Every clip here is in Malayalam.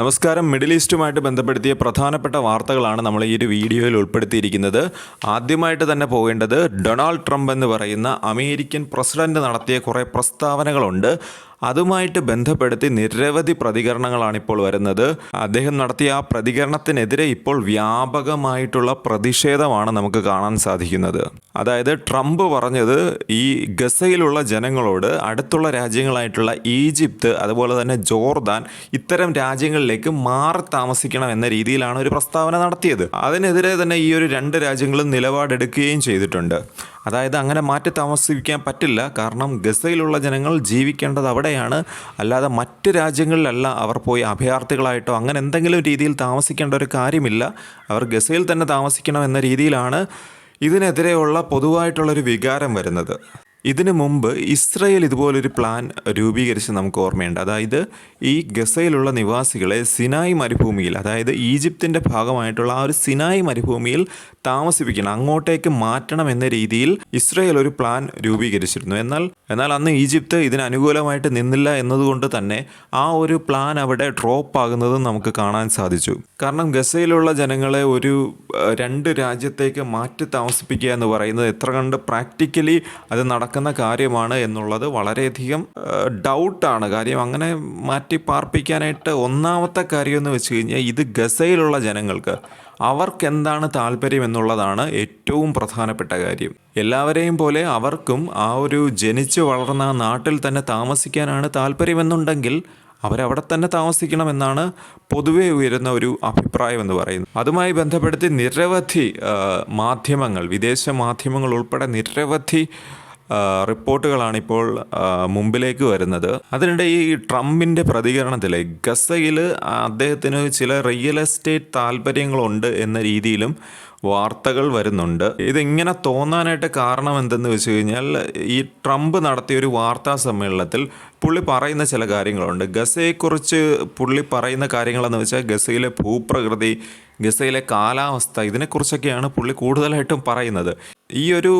നമസ്കാരം. മിഡിൽ ഈസ്റ്റുമായിട്ട് ബന്ധപ്പെടുത്തിയ പ്രധാനപ്പെട്ട വാർത്തകളാണ് നമ്മൾ ഈ ഒരു വീഡിയോയിൽ ഉൾപ്പെടുത്തിയിരിക്കുന്നത്. ആദ്യമായിട്ട് തന്നെ പോകേണ്ടത് ഡൊണാൾഡ് ട്രംപ് എന്ന് പറയുന്ന അമേരിക്കൻ പ്രസിഡന്റ് നടത്തിയ കുറേ പ്രസ്താവനകളുണ്ട്. അതുമായിട്ട് ബന്ധപ്പെടുത്തി നിരവധി പ്രതികരണങ്ങളാണ് ഇപ്പോൾ വരുന്നത്. അദ്ദേഹം നടത്തിയ ആ പ്രതികരണത്തിനെതിരെ ഇപ്പോൾ വ്യാപകമായിട്ടുള്ള പ്രതിഷേധമാണ് നമുക്ക് കാണാൻ സാധിക്കുന്നത്. അതായത് ട്രംപ് പറഞ്ഞത് ഈ ഗസയിലുള്ള ജനങ്ങളോട് അടുത്തുള്ള രാജ്യങ്ങളായിട്ടുള്ള ഈജിപ്ത് അതുപോലെ തന്നെ ജോർദാൻ ഇത്തരം രാജ്യങ്ങളിലേക്ക് മാറി താമസിക്കണം എന്ന രീതിയിലാണ് ഒരു പ്രസ്താവന നടത്തിയത്. അതിനെതിരെ തന്നെ ഈ ഒരു രണ്ട് രാജ്യങ്ങളും നിലപാടെടുക്കുകയും ചെയ്തിട്ടുണ്ട്. അതായത് അങ്ങനെ മാറ്റി താമസിക്കാൻ പറ്റില്ല. കാരണം ഗസയിലുള്ള ജനങ്ങൾ ജീവിക്കേണ്ടത് അവിടെയാണ്. അല്ലാതെ മറ്റ് രാജ്യങ്ങളിലല്ല അവർ പോയി അഭയാർത്ഥികളായിട്ടോ അങ്ങനെ എന്തെങ്കിലും രീതിയിൽ താമസിക്കേണ്ട ഒരു കാര്യമില്ല. അവർ ഗസയിൽ തന്നെ താമസിക്കണം എന്ന രീതിയിലാണ് ഇതിനെതിരെയുള്ള പൊതുവായിട്ടുള്ളൊരു വികാരം വരുന്നത്. ഇതിനു മുമ്പ് ഇസ്രയേൽ ഇതുപോലൊരു പ്ലാൻ രൂപീകരിച്ച് നമുക്ക് ഓർമ്മയുണ്ട്. അതായത് ഈ ഗസയിലുള്ള നിവാസികളെ സിനായ് മരുഭൂമിയിൽ അതായത് ഈജിപ്തിന്റെ ഭാഗമായിട്ടുള്ള ആ ഒരു സിനായ് മരുഭൂമിയിൽ താമസിപ്പിക്കണം അങ്ങോട്ടേക്ക് മാറ്റണം എന്ന രീതിയിൽ ഇസ്രയേൽ ഒരു പ്ലാൻ രൂപീകരിച്ചിരുന്നു. എന്നാൽ എന്നാൽ അന്ന് ഈജിപ്ത് ഇതിന് അനുകൂലമായിട്ട് നിന്നില്ല എന്നതുകൊണ്ട് തന്നെ ആ ഒരു പ്ലാൻ അവിടെ ഡ്രോപ്പ് ആകുന്നതും നമുക്ക് കാണാൻ സാധിച്ചു. കാരണം ഗസയിലുള്ള ജനങ്ങളെ ഒരു രണ്ട് രാജ്യത്തേക്ക് മാറ്റി താമസിപ്പിക്കുക എന്ന് പറയുന്നത് എത്ര കണ്ട് പ്രാക്ടിക്കലി അത് നടക്കുന്ന കാര്യമാണ് എന്നുള്ളത് വളരെയധികം ഡൗട്ടാണ് കാര്യം അങ്ങനെ മാറ്റി പാർപ്പിക്കാനായിട്ട് ഒന്നാമത്തെ കാര്യം എന്ന് വെച്ച് കഴിഞ്ഞാൽ ഇത് ഗസയിലുള്ള ജനങ്ങൾക്ക് അവർക്ക് എന്താണ് താല്പര്യം എന്നുള്ളതാണ് ഏറ്റവും പ്രധാനപ്പെട്ട കാര്യം. എല്ലാവരെയും പോലെ അവർക്കും ആ ഒരു ജനിച്ചു വളർന്ന നാട്ടിൽ തന്നെ താമസിക്കാനാണ് താല്പര്യമെന്നുണ്ടെങ്കിൽ അവരവിടെ തന്നെ താമസിക്കണമെന്നാണ് പൊതുവെ ഉയരുന്ന ഒരു അഭിപ്രായം എന്ന് പറയുന്നത്. അതുമായി ബന്ധപ്പെടുത്തി നിരവധി മാധ്യമങ്ങൾ വിദേശ മാധ്യമങ്ങൾ ഉൾപ്പെടെ നിരവധി റിപ്പോർട്ടുകളാണ് ഇപ്പോൾ മുമ്പിലേക്ക് വരുന്നത്. അതിനിടെ ഈ ട്രംപിന്റെ പ്രതികരണത്തിൽ ഗസയിൽ അദ്ദേഹത്തിന് ചില റിയൽ എസ്റ്റേറ്റ് താല്പര്യങ്ങളുണ്ട് എന്ന രീതിയിലും വാർത്തകൾ വരുന്നുണ്ട്. ഇതിങ്ങനെ തോന്നാനായിട്ട് കാരണം എന്തെന്ന് വെച്ച് കഴിഞ്ഞാൽ ഈ ട്രംപ് നടത്തിയ ഒരു വാർത്താ സമ്മേളനത്തിൽ പുള്ളി പറയുന്ന ചില കാര്യങ്ങളുണ്ട്. ഗസയെക്കുറിച്ച് പുള്ളി പറയുന്ന കാര്യങ്ങളെന്ന് വെച്ചാൽ ഗസയിലെ ഭൂപ്രകൃതി ഗസയിലെ കാലാവസ്ഥ ഇതിനെക്കുറിച്ചൊക്കെയാണ് പുള്ളി കൂടുതലായിട്ടും പറയുന്നത്. ഈ ഒരു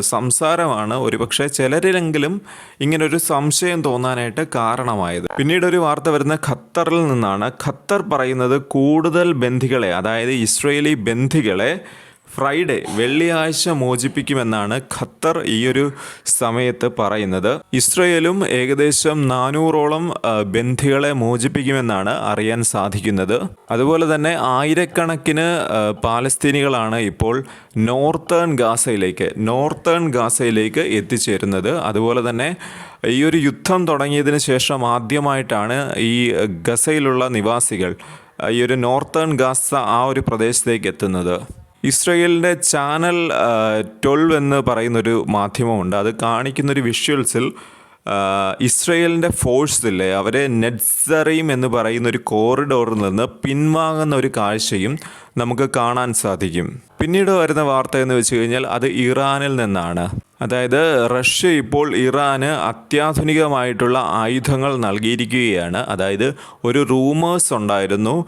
സംസാരമാണ് ഒരുപക്ഷെ ചിലരിലെങ്കിലും ഇങ്ങനൊരു സംശയം തോന്നാനായിട്ട് കാരണമായത്. പിന്നീട് ഒരു വാർത്ത വരുന്ന ഖത്തറിൽ നിന്നാണ്. ഖത്തർ പറയുന്നത് കൂടുതൽ ബന്ധികളെ അതായത് ഇസ്രയേലി ബന്ധികളെ ഫ്രൈഡേ വെള്ളിയാഴ്ച മോചിപ്പിക്കുമെന്നാണ് ഖത്തർ ഈയൊരു സമയത്ത് പറയുന്നത്. ഇസ്രയേലും ഏകദേശം നാനൂറോളം ബന്ധികളെ മോചിപ്പിക്കുമെന്നാണ് അറിയാൻ സാധിക്കുന്നത്. അതുപോലെ തന്നെ ആയിരക്കണക്കിന് പാലസ്തീനികളാണ് ഇപ്പോൾ നോർത്തേൺ ഗാസയിലേക്ക് നോർത്തേൺ ഗാസയിലേക്ക് എത്തിച്ചേരുന്നത്. അതുപോലെ തന്നെ ഈ ഒരു യുദ്ധം തുടങ്ങിയതിന് ശേഷം ആദ്യമായിട്ടാണ് ഈ ഗസയിലുള്ള നിവാസികൾ ഈ ഒരു നോർത്തേൺ ഗാസ ആ ഒരു പ്രദേശത്തേക്ക് എത്തുന്നത്. ഇസ്രയേലിന്റെ ചാനൽ ട്വൽവ് എന്ന് പറയുന്നൊരു മാധ്യമമുണ്ട്. അത് കാണിക്കുന്നൊരു വിഷ്വൽസിൽ ഇസ്രയേലിന്റെ ഫോഴ്സ് ഇല്ലേ അവരെ നെറ്റ്സറീം എന്ന് പറയുന്ന ഒരു കോറിഡോറിൽ നിന്ന് പിൻവാങ്ങുന്ന ഒരു കാഴ്ചയും നമുക്ക് കാണാൻ സാധിക്കും. പിന്നീട് വരുന്ന വാർത്ത എന്ന് വെച്ച് കഴിഞ്ഞാൽ അത് ഇറാനിൽ നിന്നാണ്. അതായത് റഷ്യ ഇപ്പോൾ ഇറാന് അത്യാധുനികമായിട്ടുള്ള ആയുധങ്ങൾ നൽകിയിരിക്കുകയാണ്. അതായത് ഒരു റൂമേഴ്സ് ഉണ്ടായിരുന്നു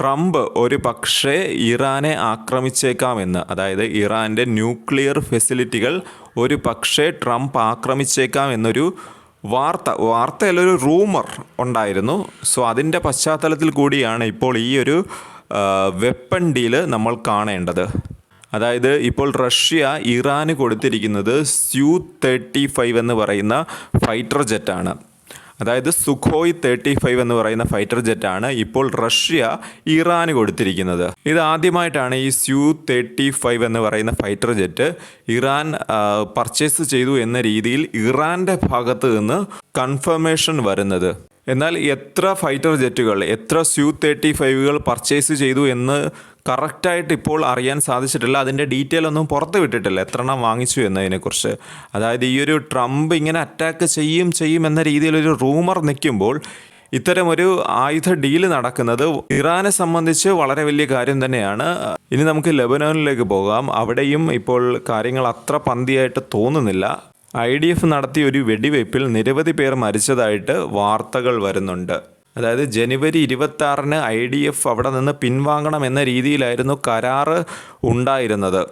ട്രംപ് ഒരു പക്ഷേ ഇറാനെ ആക്രമിച്ചേക്കാമെന്ന്. അതായത് ഇറാന്റെ ന്യൂക്ലിയർ ഫെസിലിറ്റികൾ ഒരു പക്ഷേ ട്രംപ് ആക്രമിച്ചേക്കാം എന്നൊരു വാർത്ത വാർത്തയല്ല ഒരു റൂമർ ഉണ്ടായിരുന്നു. സോ അതിന്റെ പശ്ചാത്തലത്തിൽ കൂടിയാണ് ഇപ്പോൾ ഈ ഒരു വെപ്പൺ ഡീൽ നമ്മൾ കാണേണ്ടത്. അതായത് ഇപ്പോൾ റഷ്യ ഇറാന് കൊടുത്തിരിക്കുന്നത് സ്യൂ തേർട്ടി ഫൈവ് എന്ന് പറയുന്ന ഫൈറ്റർ ജെറ്റാണ്. അതായത് സുഖോയ് തേർട്ടി ഫൈവ് എന്ന് പറയുന്ന ഫൈറ്റർ ജെറ്റാണ് ഇപ്പോൾ റഷ്യ ഇറാന് കൊടുത്തിരിക്കുന്നത്. ഇത് ആദ്യമായിട്ടാണ് ഈ സ്യൂ തേർട്ടി ഫൈവ് എന്ന് പറയുന്ന ഫൈറ്റർ ജെറ്റ് ഇറാൻ പർച്ചേസ് ചെയ്തു എന്ന രീതിയിൽ ഇറാന്റെ ഭാഗത്ത് നിന്ന് കൺഫർമേഷൻ വരുന്നത്. എന്നാൽ എത്ര ഫൈറ്റർ ജെറ്റുകൾ എത്ര സ്യൂ തേർട്ടി ഫൈവുകൾ പർച്ചേസ് ചെയ്തു എന്ന് കറക്റ്റായിട്ട് ഇപ്പോൾ അറിയാൻ സാധിച്ചിട്ടില്ല. അതിന്റെ ഡീറ്റെയിൽ ഒന്നും പുറത്ത് വിട്ടിട്ടില്ല. എത്ര എണ്ണം വാങ്ങിച്ചു എന്നതിനെക്കുറിച്ച്. അതായത് ഈ ഒരു ട്രംപ് ഇങ്ങനെ അറ്റാക്ക് ചെയ്യും ചെയ്യും എന്ന രീതിയിലൊരു റൂമർ നിൽക്കുമ്പോൾ ഇത്തരമൊരു ആയുധ ഡീൽ നടക്കുന്നത് ഇറാനെ സംബന്ധിച്ച് വളരെ വലിയ കാര്യം തന്നെയാണ്. ഇനി നമുക്ക് ലെബനോനിലേക്ക് പോകാം. അവിടെയും ഇപ്പോൾ കാര്യങ്ങൾ അത്ര പന്തിയായിട്ട് തോന്നുന്നില്ല. ഐ ഡി എഫ് നടത്തിയ ഒരു വെടിവയ്പ്പിൽ നിരവധി പേർ മരിച്ചതായിട്ട് വാർത്തകൾ വരുന്നുണ്ട്. അതായത് ജനുവരി ഇരുപത്തി ആറിന് ഐ ഡി എഫ് അവിടെ നിന്ന് പിൻവാങ്ങണം എന്ന രീതിയിലായിരുന്നു കരാറ് ഉണ്ടായിരുന്നത്.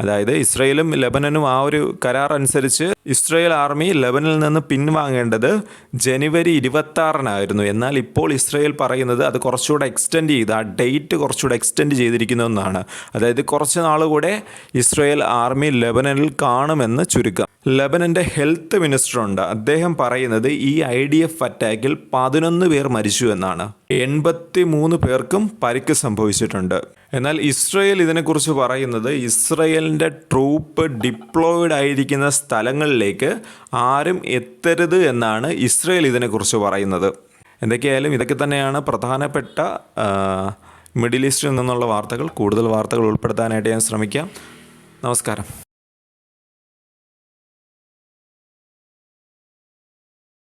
അതായത് ഇസ്രയേലും ലെബനനും ആ ഒരു കരാർ അനുസരിച്ച് ഇസ്രയേൽ ആർമി ലെബനിൽ നിന്ന് പിൻവാങ്ങേണ്ടത് ജനുവരി ഇരുപത്താറിനായിരുന്നു. എന്നാൽ ഇപ്പോൾ ഇസ്രയേൽ പറയുന്നത് അത് കുറച്ചുകൂടെ എക്സ്റ്റെൻഡ് ചെയ്ത് ആ ഡേറ്റ് കുറച്ചുകൂടെ എക്സ്റ്റെൻഡ് ചെയ്തിരിക്കുന്നു എന്നാണ്. അതായത് കുറച്ച് നാൾ കൂടെ ഇസ്രയേൽ ആർമി ലെബനനിൽ കാണുമെന്ന് ചുരുക്കം. ലെബനന്റെ ഹെൽത്ത് മിനിസ്റ്റർ ഉണ്ട് അദ്ദേഹം പറയുന്നത് ഈ ഐ ഡി എഫ് അറ്റാക്കിൽ പതിനൊന്ന് പേർ മരിച്ചു എന്നാണ്. എൺപത്തി മൂന്ന് പേർക്കും പരിക്ക് സംഭവിച്ചിട്ടുണ്ട്. എന്നാൽ ഇസ്രയേൽ ഇതിനെക്കുറിച്ച് പറയുന്നത് ഇസ്രയേലിന്റെ ട്രൂപ്പ് ഡിപ്ലോയിഡ് ആയിരിക്കുന്ന സ്ഥലങ്ങളിലേക്ക് ആരും എത്തരുത് എന്നാണ് ഇസ്രയേൽ ഇതിനെക്കുറിച്ച് പറയുന്നത്. എന്തൊക്കെയായാലും ഇതൊക്കെ തന്നെയാണ് പ്രധാനപ്പെട്ട മിഡിൽ ഈസ്റ്റിൽ നിന്നുള്ള വാർത്തകൾ. കൂടുതൽ വാർത്തകൾ ഉൾപ്പെടുത്താനായിട്ട് ഞാൻ ശ്രമിക്കാം. നമസ്കാരം.